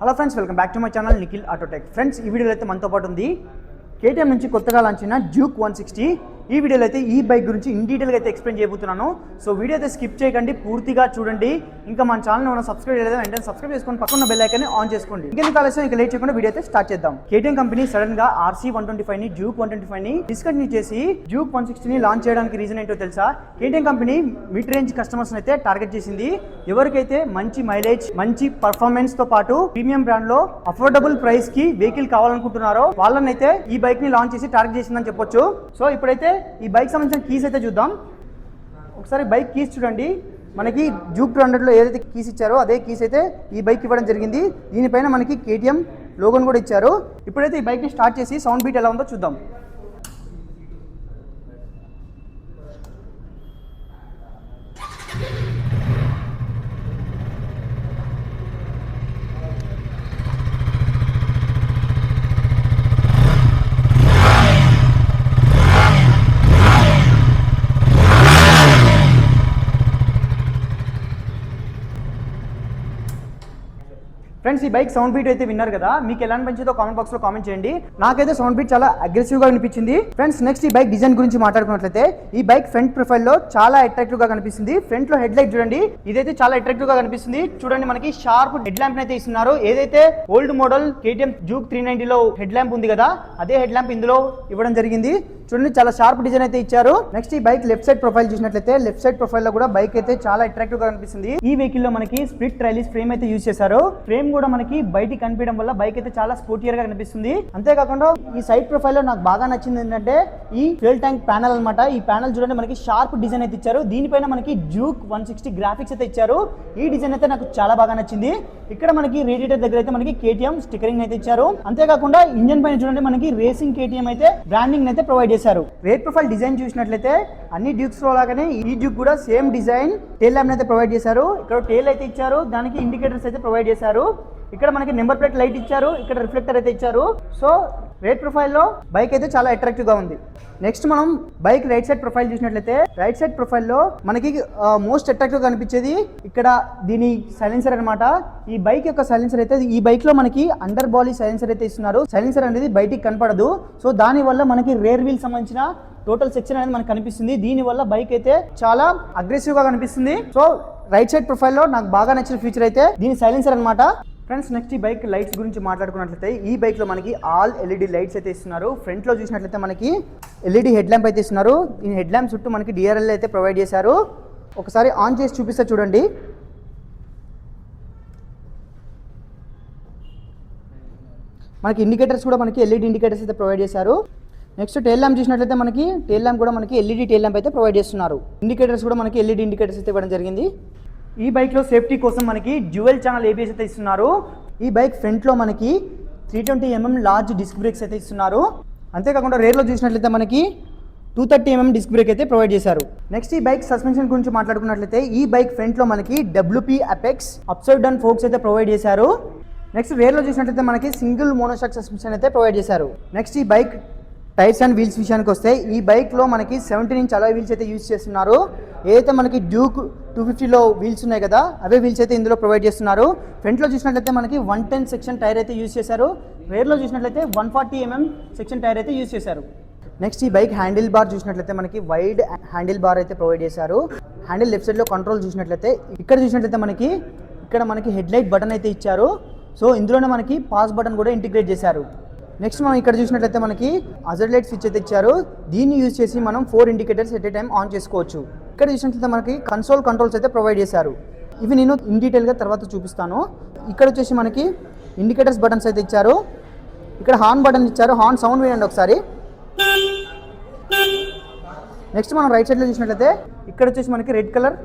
Hello friends welcome back to my channel Nikhil Autotech friends ఈ వీడియోలో అయితే మనతో పాటు ఉంది. కేటీఎం నుంచి కొత్తగా లాంచ్ అయిన డ్యూక్ వన్ సిక్స్టీ ఈ వీడియోలో అయితే ఈ బైక్ గురించి ఇన్ డీటెయిల్గా అయితే ఎక్స్ప్లెయిన్ చేయబోతున్నాను. సో వీడియో అయితే స్కిప్ చేయకండి పూర్తిగా చూడండి. ఇంకా మన ఛానల్ ఏమైనా సబ్స్క్రైబ్ చేయలేదు వెంటనే సబ్స్క్రైబ్ చేసుకొని పక్కన బెల్ ఐకన్ ఆన్ చేసుకోండి. ఇంకెందుకు ఆలస్యం? ఇంకా లేట్ చేయకుండా వీడియో అయితే స్టార్ట్ చేద్దాం. కేటీఎం కంపెనీ సడన్గా ఆర్సీ వన్ ట్వంటీ ఫైవ్ని డ్యూక్ వన్ ట్వంటీ ఫైవ్ని డిస్కంటిన్యూ చేసి డ్యూక్ వన్ సిక్స్టీ ని లాంచ్ చేయడానికి రీజన్ ఏంటో తెలుసా? KTM company mid range customers అయితే టార్గెట్ చేసింది. ఎవరికైతే మంచి మైలేజ్ మంచి పర్ఫార్మెన్స్తో పాటు ప్రీమియం బ్రాండ్లో అఫోర్డబుల్ ప్రైస్కి వెహికల్ కావాలనుకుంటున్నారో వాళ్ళనైతే ఈ బైక్ని లాంచ్ చేసి టార్గెట్ చేసిందని చెప్పొచ్చు. సో ఇప్పుడైతే ఈ బైక్ సంబంధించిన కీస్ అయితే చూద్దాం. ఒకసారి బైక్ కీస్ చూడండి. మనకి జూక్ హండ్రెడ్లో ఏదైతే కీస్ ఇచ్చారో అదే కీస్ అయితే ఈ బైక్ ఇవ్వడం జరిగింది. దీనిపైన మనకి కేటీఎం లోగన్ కూడా ఇచ్చారు. ఇప్పుడైతే ఈ బైక్ని స్టార్ట్ చేసి సౌండ్ బీట్ ఎలా ఉందో చూద్దాం. ఫ్రెండ్స్ ఈ బైక్ సౌండ్ బీట్ అయితే విన్నారు కదా. మీకు ఎలా అనిపించిందో కామెంట్ బాక్స్లో కామెంట్ చేయండి. నాకైతే సౌండ్ బీట్ చాలా అగ్రెసివ్గా అనిపించింది ఫ్రెండ్స్ నెక్స్ట్ ఈ బైక్ డిజైన్ గురించి మాట్లాడుకున్నట్లయితే ఈ బైక్ ఫ్రంట్ ప్రొఫైల్లో చాలా అట్రాక్టివ్గా కనిపిస్తుంది. ఫ్రంట్లో హెడ్ లైట్ చూడండి. ఇదైతే చాలా అట్రాక్టివ్గా కనిపిస్తుంది. చూడండి మనకి షార్ప్ హెడ్ ల్యాంప్ అయితే ఇస్తున్నారు. ఏదైతే old model KTM Duke three లో హెడ్ ల్యాంప్ ఉంది కదా అదే హెడ్ ల్యాంప్ ఇందులో ఇవ్వడం జరిగింది. చూడండి చాలా షార్ప్ డిజైన్ అయితే ఇచ్చారు. నెక్స్ట్ ఈ బైక్ లెఫ్ట్ సైడ్ ప్రొఫైల్ చూసినట్లయితే లెఫ్ట్ సైడ్ ప్రొఫైల్లో కూడా బైక్ అయితే చాలా అట్రాక్టివ్గా కనిపిస్తుంది. ఈ వెహికల్లో మనకి స్ప్లిట్ ట్రైలీస్ ఫ్రేమ్ అయితే యూజ్ చేశారు. ఫ్రేమ్ కూడా మనకి బయటికి కనిపించడం వల్ల బైక్ అయితే చాలా స్పోర్టియర్గా కనిపిస్తుంది. అంతేకాకుండా ఈ సైడ్ ప్రొఫైల్లో నాకు బాగా నచ్చింది ఏంటంటే ఈ ఫ్యూల్ ట్యాంక్ ప్యానల్ అన్నమాట. ఈ ప్యానల్ చూడండి మనకి షార్ప్ డిజైన్ అయితే ఇచ్చారు. దీనిపైన మనకి జూక్ వన్ సిక్స్టీ గ్రాఫిక్స్ అయితే ఇచ్చారు. ఈ డిజైన్ అయితే నాకు చాలా బాగా నచ్చింది. ఇక్కడ మనకి రేడియేటర్ దగ్గర అయితే మనకి కేటీఎం స్టిక్కరింగ్ అయితే ఇచ్చారు. అంతేకాకుండా ఇంజన్ పైన చూడండి మనకి రేసింగ్ కేటీఎం అయితే బ్రాండింగ్ అయితే ప్రొవైడ్ చేశారు. రేట్ ప్రొఫైల్ డిజైన్ చూసినట్లయితే అన్ని డ్యూక్స్లో లాగానే ఈ డ్యూక్ కూడా సేమ్ డిజైన్ టేల్ ల్యాంప్ అయితే ప్రొవైడ్ చేశారు. ఇక్కడ టేల్ అయితే ఇచ్చారు. దానికి ఇండికేటర్స్ అయితే ప్రొవైడ్ చేశారు. ఇక్కడ మనకి నెంబర్ ప్లేట్ లైట్ ఇచ్చారు ఇక్కడ రిఫ్లెక్టర్ అయితే ఇచ్చారు. సో రేట్ ప్రొఫైల్లో బైక్ అయితే చాలా అట్రాక్టివ్గా ఉంది. నెక్స్ట్ మనం బైక్ రైట్ సైడ్ ప్రొఫైల్ చూసినట్లయితే రైట్ సైడ్ ప్రొఫైల్లో మనకి మోస్ట్ అట్రాక్టివ్ కనిపించేది ఇక్కడ దీని సైలెన్సర్ అన్నమాట. ఈ బైక్ యొక్క సైలెన్సర్ అయితే ఈ బైక్లో మనకి అండర్ బాడీ సైలెన్సర్ అయితే ఇస్తున్నారు. సైలెన్సర్ అనేది బయటికి కనపడదు. సో దాని వల్ల మనకి రేర్ వీల్ సంబంధించిన టోటల్ సెక్షన్ అనేది మనకు కనిపిస్తుంది. దీని వల్ల బైక్ అయితే చాలా అగ్రెసివ్గా కనిపిస్తుంది. సో రైట్ సైడ్ ప్రొఫైల్లో నాకు బాగా నచ్చిన ఫీచర్ అయితే దీని సైలెన్సర్ అనమాట ఫ్రెండ్స్ నెక్స్ట్ ఈ బైక్ లైట్స్ గురించి మాట్లాడుకున్నట్లయితే ఈ బైక్లో మనకి ఆల్ ఎల్ఈడి లైట్స్ అయితే ఇస్తున్నారు. ఫ్రంట్లో చూసినట్లయితే మనకి ఎల్ఈడి హెడ్ ల్యాంప్ అయితే ఇస్తున్నారు. ఈ హెడ్ ల్యాంప్ చుట్టూ మనకి డిఆర్ఎల్ అయితే ప్రొవైడ్ చేశారు. ఒకసారి ఆన్ చేసి చూపిస్తే చూడండి. మనకి ఇండికేటర్స్ కూడా మనకి ఎల్ఈడి ఇండికేటర్స్ అయితే ప్రొవైడ్ చేశారు. నెక్స్ట్ టైల్ ల్యాంప్ చూసినట్లయితే మనకి టైల్ ల్యాంప్ కూడా మనకి ఎల్ఈడి టైల్ ల్యాంప్ అయితే ప్రొవైడ్ చేస్తున్నారు. ఇండికేటర్స్ కూడా మనకి ఎల్ఈడి ఇండికేటర్స్ అయితే ఇవ్వడం జరిగింది. ఈ బైక్లో సేఫ్టీ కోసం మనకి డ్యూయల్ ఛానల్ ఏబిఎస్ అయితే ఇస్తున్నారు. ఈ బైక్ ఫ్రంట్లో మనకి three twenty mm large disc brakes అయితే ఇస్తున్నారు. అంతేకాకుండా రేర్లో చూసినట్లయితే మనకి two thirty MM disc brake అయితే ప్రొవైడ్ చేశారు. నెక్స్ట్ ఈ బైక్ సస్పెన్షన్ గురించి మాట్లాడుకున్నట్లయితే ఈ బైక్ ఫ్రంట్లో మనకి WP apex upside down forks అయితే ప్రొవైడ్ చేశారు. నెక్స్ట్ రేర్లో చూసినట్లయితే మనకి సింగిల్ మోనోషాక్ సస్పెన్షన్ అయితే ప్రొవైడ్ చేశారు. నెక్స్ట్ ఈ బైక్ టైర్స్ అండ్ వీల్స్ విషయానికి వస్తే ఈ బైక్లో మనకి సెవెంటీన్ ఇంచ్ అలా వీల్స్ అయితే యూజ్ చేస్తున్నారు. ఏదైతే మనకి డ్యూక్ టూ ఫిఫ్టీలో వీల్స్ ఉన్నాయి కదా అవే వీల్స్ అయితే ఇందులో ప్రొవైడ్ చేస్తున్నారు. ఫ్రంట్లో చూసినట్లయితే మనకి వన్ టెన్ సెక్షన్ టైర్ అయితే యూజ్ చేశారు. రేర్లో చూసినట్లయితే one forty MM section tyre అయితే యూజ్ చేశారు. నెక్స్ట్ ఈ బైక్ హ్యాండిల్ బార్ చూసినట్లయితే మనకి వైడ్ హ్యాండిల్ బార్ అయితే ప్రొవైడ్ చేశారు. హ్యాండిల్ లెఫ్ట్ సైడ్లో కంట్రోల్ చూసినట్లయితే ఇక్కడ చూసినట్లయితే మనకి ఇక్కడ మనకి హెడ్ లైట్ బటన్ అయితే ఇచ్చారు. సో ఇందులోనే మనకి పాస్ బటన్ కూడా ఇంటిగ్రేట్ చేశారు. నెక్స్ట్ మనం ఇక్కడ చూసినట్లయితే మనకి అజర్ లైట్ స్విచ్ అయితే ఇచ్చారు. దీన్ని యూజ్ చేసి మనం four indicators at a time on చేసుకోవచ్చు. ఇక్కడ చూసినట్లయితే మనకి కన్సోల్ కంట్రోల్స్ అయితే ప్రొవైడ్ చేశారు. ఇవి నేను ఇన్ డీటెయిల్గా తర్వాత చూపిస్తాను. ఇక్కడ వచ్చేసి మనకి ఇండికేటర్స్ బటన్స్ అయితే ఇచ్చారు. ఇక్కడ హార్న్ బటన్ ఇచ్చారు. హార్న్ సౌండ్ వినండి ఒకసారి. నెక్స్ట్ మనం రైట్ సైడ్లో చూసినట్లయితే ఇక్కడ వచ్చేసి మనకి రెడ్ కలర్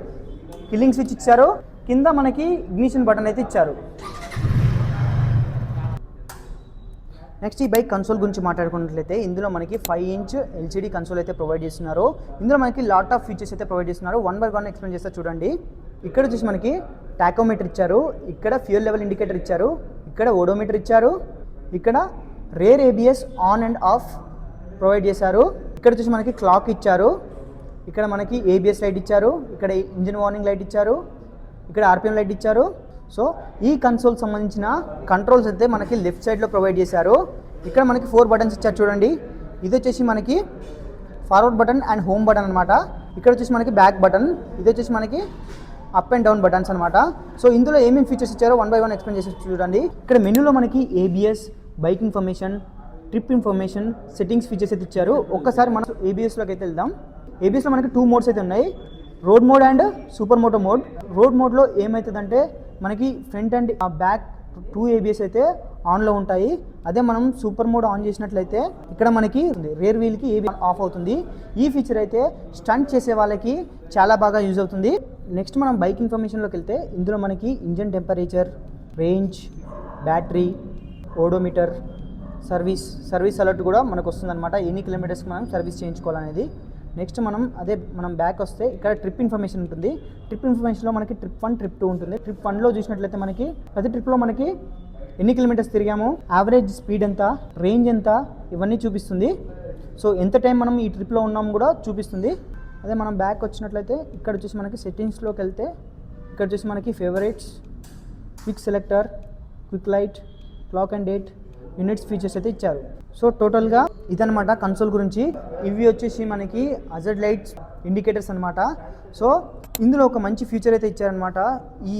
కిల్లింగ్ స్విచ్ ఇచ్చారు. కింద మనకి ఇగ్నిషన్ బటన్ అయితే ఇచ్చారు. నెక్స్ట్ ఈ బైక్ కన్సోల్ గురించి మాట్లాడుకున్నట్లయితే ఇందులో మనకి ఫైవ్ ఇంచ్ ఎల్సీడీ కన్సోల్ అయితే ప్రొవైడ్ చేస్తున్నారు. ఇందులో మనకి లాట్ ఆఫ్ ఫీచర్స్ అయితే ప్రొవైడ్ చేస్తున్నారు. వన్ బై వన్ ఎక్స్ప్లెయిన్ చేస్తే చూడండి. ఇక్కడ వచ్చేసి మనకి టాకోమీటర్ ఇచ్చారు. ఇక్కడ ఫ్యూల్ లెవెల్ ఇండికేటర్ ఇచ్చారు. ఇక్కడ ఓడోమీటర్ ఇచ్చారు. ఇక్కడ rear ABS on and off provide చేశారు. ఇక్కడ వచ్చేసి మనకి క్లాక్ ఇచ్చారు. ఇక్కడ మనకి ఏబిఎస్ లైట్ ఇచ్చారు. ఇక్కడ ఇంజిన్ వార్నింగ్ లైట్ ఇచ్చారు. ఇక్కడ ఆర్పిఎం లైట్ ఇచ్చారు. సో ఈ కన్సోల్ సంబంధించిన కంట్రోల్స్ అయితే మనకి లెఫ్ట్ సైడ్లో ప్రొవైడ్ చేశారు. ఇక్కడ మనకి ఫోర్ బటన్స్ ఇచ్చారు చూడండి. ఇది వచ్చేసి మనకి forward button and home button అనమాట ఇక్కడ వచ్చేసి మనకి బ్యాక్ బటన్ ఇది వచ్చేసి మనకి అప్ అండ్ డౌన్ బటన్స్ అనమాట సో ఇందులో ఏమేమి ఫీచర్స్ ఇచ్చారో వన్ బై వన్ ఎక్స్ప్లెయిన్ చేసి చూడండి. ఇక్కడ మెనూలో మనకి ABS bike information trip information settings features అయితే ఇచ్చారు. ఒక్కసారి మనం ఏబిఎస్లోకి అయితే వెళ్దాం. ఏబిఎస్లో మనకి టూ మోడ్స్ అయితే ఉన్నాయి. Road mode and super moto mode road మోడ్లో ఏమవుతుందంటే మనకి front and back two ABS అయితే ఆన్లో ఉంటాయి. అదే మనం సూపర్ మోడ్ ఆన్ చేసినట్లయితే ఇక్కడ మనకి రేర్ వీల్కి ఏబి ఆఫ్ అవుతుంది. ఈ ఫీచర్ అయితే స్టంట్ చేసే వాళ్ళకి చాలా బాగా యూజ్ అవుతుంది. నెక్స్ట్ మనం బైక్ ఇన్ఫర్మేషన్లోకి వెళ్తే ఇందులో మనకి engine temperature range battery odometer service service alert కూడా మనకు వస్తుందన్నమాట. ఎన్ని కిలోమీటర్స్కి మనం సర్వీస్ చేయించుకోవాలనేది. నెక్స్ట్ మనం అదే మనం బ్యాక్ వస్తే ఇక్కడ ట్రిప్ ఇన్ఫర్మేషన్ ఉంటుంది. ట్రిప్ ఇన్ఫర్మేషన్లో మనకి ట్రిప్ వన్ ట్రిప్ టూ ఉంటుంది. ట్రిప్ వన్లో చూసినట్లయితే మనకి ప్రతి ట్రిప్లో మనకి ఎన్ని కిలోమీటర్స్ తిరిగాము? యావరేజ్ స్పీడ్ ఎంత? రేంజ్ ఎంత? ఇవన్నీ చూపిస్తుంది. సో ఎంత టైం మనం ఈ ట్రిప్లో ఉన్నాము కూడా చూపిస్తుంది. అదే మనం బ్యాక్ వచ్చినట్లయితే ఇక్కడ వచ్చేసి మనకి సెట్టింగ్స్లోకి వెళ్తే ఇక్కడ వచ్చేసి మనకి favourites quick selector quick light clock and date units features అయితే ఇచ్చారు. సో టోటల్గా ఇదనమాట కన్సోల్ గురించి. ఇవి వచ్చేసి మనకి అజర్డ్ లైట్స్ ఇండికేటర్స్ అనమాట సో ఇందులో ఒక మంచి ఫీచర్ అయితే ఇచ్చారనమాట ఈ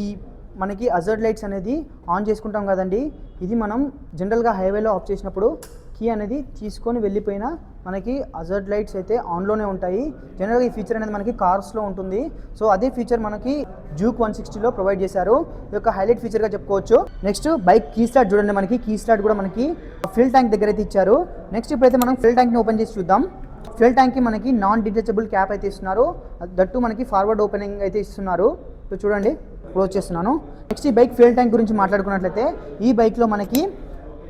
మనకి అజర్డ్ లైట్స్ అనేది ఆన్ చేసుకుంటాం కదండి. ఇది మనం జనరల్గా హైవేలో ఆఫ్ చేసినప్పుడు కీ అనేది తీసుకొని వెళ్ళిపోయినా మనకి అజర్డ్ లైట్స్ అయితే ఆన్లోనే ఉంటాయి. జనరల్గా ఈ ఫీచర్ అనేది మనకి కార్స్లో ఉంటుంది. సో అదే ఫీచర్ మనకి జూక్ వన్ సిక్స్టీలో ప్రొవైడ్ చేశారు. ఇది ఒక హైలైట్ ఫీచర్గా చెప్పుకోవచ్చు. నెక్స్ట్ బైక్ కీ స్లాట్ చూడండి మనకి. కీ స్లాట్ కూడా మనకి ఫిల్ ట్యాంక్ దగ్గర అయితే ఇచ్చారు. నెక్స్ట్ ఇప్పుడైతే మనం ఫిల్ ట్యాంక్ని ఓపెన్ చేసి చూద్దాం. ఫిల్ ట్యాంక్కి మనకి నాన్ డిటచబుల్ క్యాప్ అయితే ఇస్తున్నారు. దట్టు మనకి ఫార్వర్డ్ ఓపెనింగ్ అయితే ఇస్తున్నారు. ఇప్పుడు చూడండి. క్లోజ్ చేస్తున్నాను. నెక్స్ట్ ఈ బైక్ ఫ్యూల్ ట్యాంక్ గురించి మాట్లాడుకున్నట్లయితే ఈ బైక్లో మనకి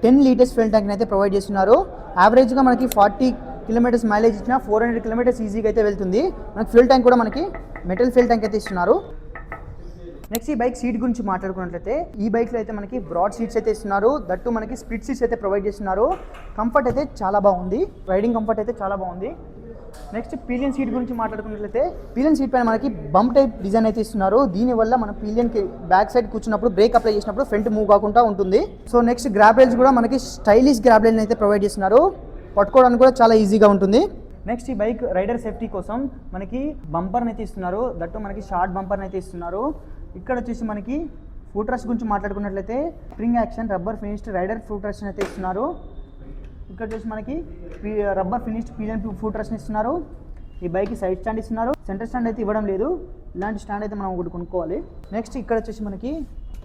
టెన్ లీటర్స్ ఫ్యూల్ ట్యాంక్ అయితే ప్రొవైడ్ చేస్తున్నారు. యావరేజ్గా మనకి ఫార్టీ కిలోమీటర్స్ మైలేజ్ ఇచ్చిన ఫోర్ హండ్రెడ్ కిలోమీటర్స్ ఈజీగా అయితే వెళ్తుంది. మనకి ఫ్యూల్ ట్యాంక్ కూడా మనకి మెటల్ ఫ్యూల్ ట్యాంక్ అయితే ఇస్తున్నారు. నెక్స్ట్ ఈ బైక్ సీట్ గురించి మాట్లాడుకున్నట్లయితే ఈ బైక్లో అయితే మనకి బ్రాడ్ సీట్స్ అయితే ఇస్తున్నారు. దట్టు మనకి స్ప్లిట్ సీట్స్ అయితే ప్రొవైడ్ చేస్తున్నారు. కంఫర్ట్ అయితే చాలా బాగుంది. రైడింగ్ కంఫర్ట్ అయితే చాలా బాగుంది. నెక్స్ట్ పీలియన్ సీట్ గురించి మాట్లాడుకున్నట్లయితే పీలియన్ సీట్ పైన మనకి బంప్ టైప్ డిజైన్ అయితే ఇస్తున్నారు. దీనివల్ల మన పీలియన్కి బ్యాక్ సైడ్ కూర్చున్నప్పుడు బ్రేక్ అప్లై చేసినప్పుడు ఫ్రంట్ మూవ్ కాకుండా ఉంటుంది. సో నెక్స్ట్ గ్రాబ్ కూడా మనకి స్టైలిష్ గ్రాబ్ అయితే ప్రొవైడ్ చేస్తున్నారు. పట్టుకోవడానికి కూడా చాలా ఈజీగా ఉంటుంది. నెక్స్ట్ ఈ బైక్ రైడర్ సేఫ్టీ కోసం మనకి బంపర్ని అయితే ఇస్తున్నారు. దట్టు మనకి షార్ట్ బంపర్ని అయితే ఇస్తున్నారు. ఇక్కడ వచ్చేసి మనకి ఫుట్ రష్ గురించి మాట్లాడుకున్నట్లయితే spring action rubber finished rider foot rest అయితే ఇస్తున్నారు. ఇక్కడ వచ్చేసి మనకి రబ్బర్ ఫినిష్డ్ పీజన్ ఫుట్ రష్ని ఇస్తున్నారు. ఈ బైక్ సైడ్ స్టాండ్ ఇస్తున్నారు. సెంటర్ స్టాండ్ అయితే ఇవ్వడం లేదు. ఇలాంటి స్టాండ్ అయితే మనం ఒకటి కొనుక్కోవాలి. నెక్స్ట్ ఇక్కడ వచ్చేసి మనకి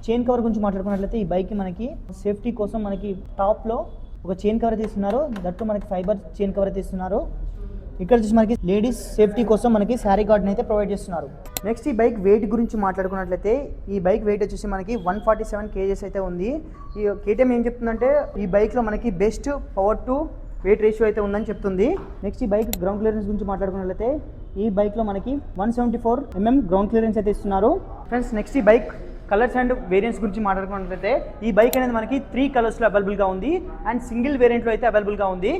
చైన్ కవర్ గురించి మాట్లాడుకున్నట్లయితే ఈ బైక్ మనకి సేఫ్టీ కోసం మనకి టాప్లో ఒక చైన్ కవర్ తీస్తున్నారు. దట్టు మనకి ఫైబర్ చైన్ కవర్ తీస్తున్నారు. ఇక్కడ వచ్చేసి మనకి లేడీస్ సేఫ్టీ కోసం మనకి శారీ గార్డ్ని అయితే ప్రొవైడ్ చేస్తున్నారు. నెక్స్ట్ ఈ బైక్ వెయిట్ గురించి మాట్లాడుకున్నట్లయితే ఈ బైక్ వెయిట్ వచ్చేసి మనకి వన్ ఫార్టీ సెవెన్ కేజెస్ అయితే ఉంది. ఈ కేటీఎం ఏం చెప్తుందంటే ఈ బైక్లో మనకి best power to weight ratio అయితే ఉందని చెప్తుంది. నెక్స్ట్ ఈ బైక్ గ్రౌండ్ క్లియరెన్స్ గురించి మాట్లాడుకున్నట్లయితే ఈ బైక్లో మనకి one seventy four mm ground clearance అయితే ఇస్తున్నారు. ఫ్రెండ్స్ నెక్స్ట్ ఈ బైక్ కలర్స్ అండ్ వేరియంట్స్ గురించి మాట్లాడుకున్నట్లయితే ఈ బైక్ అనేది మనకి త్రీ కలర్స్లో అవైలబుల్గా ఉంది. అండ్ సింగిల్ వేరియంట్లో అయితే అవైలబుల్గా ఉంది.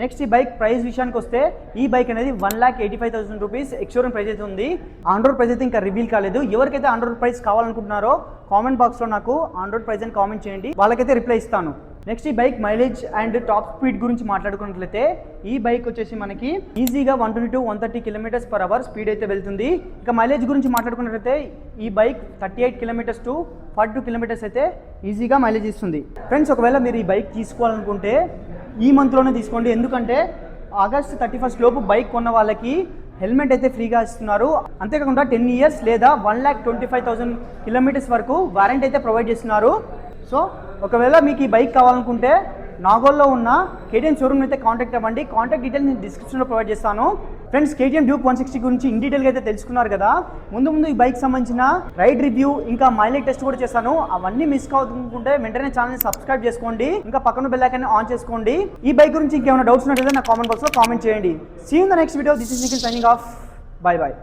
నెక్స్ట్ ఈ బైక్ ప్రైస్ విషయానికి వస్తే ఈ బైక్ అనేది one lakh eighty five thousand rupees ex showroom price అయితే ఉంది. ఆన్ రోడ్ ప్రైస్ అయితే ఇంకా రివీల్ కాలేదు. ఎవరికైతే ఆన్ రోడ్ ప్రైస్ కావాలనుకుంటున్నారో కామెంట్ బాక్స్లో నాకు ఆన్ రోడ్ ప్రైస్ అని కామెంట్ చేయండి. వాళ్ళకైతే రిప్లై ఇస్తాను. నెక్స్ట్ ఈ bike mileage and top speed గురించి మాట్లాడుకున్నట్లయితే ఈ బైక్ వచ్చేసి మనకి ఈజీగా one twenty to one thirty kilometres per hour speed అయితే వెళ్తుంది. ఇక మైలేజ్ గురించి మాట్లాడుకున్నట్లయితే ఈ bike thirty eight kilometres to forty two kilometres అయితే ఈజీగా మైలేజ్ ఇస్తుంది. ఫ్రెండ్స్ ఒకవేళ మీరు ఈ బైక్ తీసుకోవాలనుకుంటే ఈ మంత్లోనే తీసుకోండి. ఎందుకంటే ఆగస్ట్ థర్టీ ఫస్ట్ లోపు బైక్ కొన్న వాళ్ళకి హెల్మెట్ అయితే ఫ్రీగా ఇస్తున్నారు. అంతేకాకుండా టెన్ ఇయర్స్ లేదా one lakh twenty five thousand kilometres వరకు వారంటీ అయితే ప్రొవైడ్ చేస్తున్నారు. సో ఒకవేళ మీకు ఈ బైక్ కావాలనుకుంటే నాగోల్లో ఉన్న కేటీఎం షోరూమ్ అయితే కాంటాక్ట్ అవ్వండి. కాంటాక్ట్ డీటెయిల్స్ నేను డిస్క్రిప్షన్లో ప్రొవైడ్ చేస్తాను. Friends KTM Duke one sixty గురించి ఇన్ డీటెయిల్గా అయితే తెలుసుకున్నారు కదా. ముందు ముందు ఈ బైక్ సంబంధించిన రైడ్ రివ్యూ ఇంకా మైలేజ్ టెస్ట్ కూడా చేస్తాను అవన్నీ మిస్ కావనుకుంటే వెంటనే ఛానల్ సబ్స్క్రైబ్ చేసుకోండి. ఇంకా పక్కన బెల్ ఆన్ చేసుకోండి. ఈ బైక్ గురించి ఇంకేమైనా డౌట్స్ ఉన్నట్లయితే నా కామెంట్ బాక్స్లో కామెంట్ చేయండి. See in the next video this is Nikhil signing off bye bye